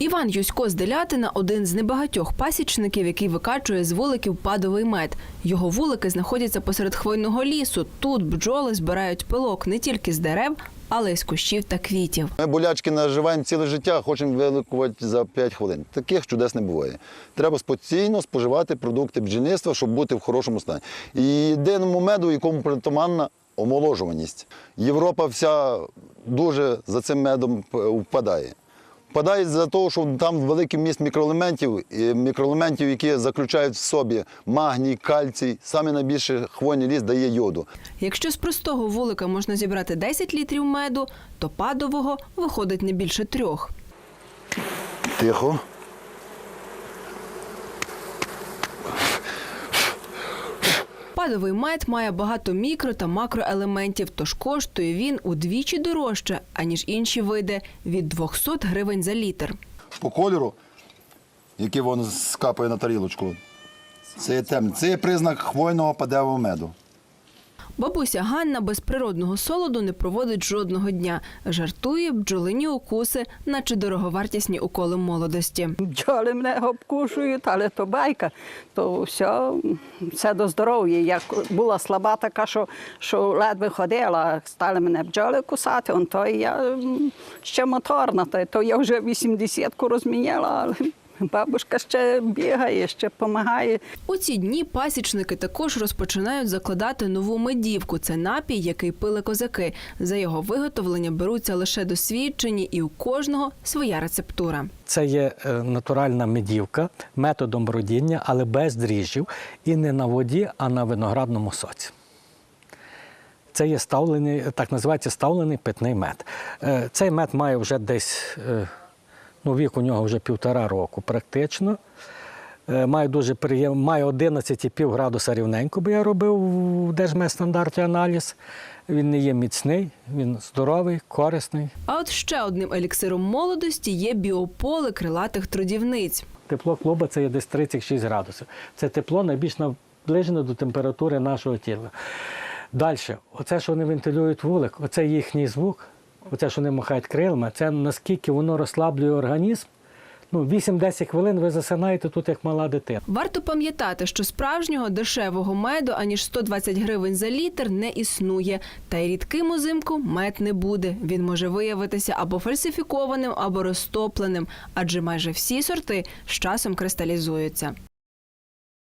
Іван Юсько з Делятина – один з небагатьох пасічників, який викачує з вуликів падовий мед. Його вулики знаходяться посеред хвойного лісу. Тут бджоли збирають пилок не тільки з дерев, але й з кущів та квітів. Ми болячки наживаємо ціле життя, хочемо вилікувати за 5 хвилин. Таких чудес не буває. Треба постійно споживати продукти бджільництва, щоб бути в хорошому стані. І єдиному меду, якому притаманна омоложуваність. Європа вся дуже за цим медом впадає. Впадає за того, що там великий міст мікроелементів, мікроелементів, які заключають в собі магній, кальцій. Саме найбільше хвойний ліс дає йоду. Якщо з простого вулика можна зібрати 10 літрів меду, то падового виходить не більше трьох. Тихо. Падовий мед має багато мікро та макроелементів, тож коштує він удвічі дорожче, аніж інші види – від 200 гривень за літр. по кольору, який воно скапає на тарілочку, це. Це є признак хвойного падевого меду. Бабуся Ганна без природного солоду не проводить жодного дня. Жартує бджолині укуси, наче дороговартісні уколи молодості. Бджоли мене обкушують, але то байка, то все, все до здоров'я. Як була слаба така, що, що ледве ходила, стали мене бджоли кусати, он то я ще моторна, то, то я вже 80-ку розміняла, але бабушка ще бігає, ще допомагає. У ці дні пасічники також розпочинають закладати нову медівку. Це напій, який пили козаки. За його виготовлення беруться лише досвідчені, і у кожного своя рецептура. Це є е, натуральна медівка методом бродіння, але без дріжджів і не на воді, а на виноградному соці. Це є ставлений, так називається ставлений питний мед. Е, Цей мед має вже десь, е, ну, вік у нього вже півтора року практично. Е, Має дуже приєм... має 11,5 градуса рівненько, бо я робив в Держмедстандарті аналіз. Він не є міцний, він здоровий, корисний. А от ще одним еліксиром молодості є біополе крилатих трудівниць. Тепло клуба це є десь 36 градусів. Це тепло найбільш наближено до температури нашого тіла. Далі, оце, що вони вентилюють вулик, оце їхній звук, оце, що вони махають крилами, це наскільки воно розслаблює організм. Ну, 8-10 хвилин ви засинаєте тут, як мала дитина. Варто пам'ятати, що справжнього дешевого меду аніж 120 гривень за літр не існує. Та й рідким узимку мед не буде. Він може виявитися або фальсифікованим, або розтопленим, адже майже всі сорти з часом кристалізуються.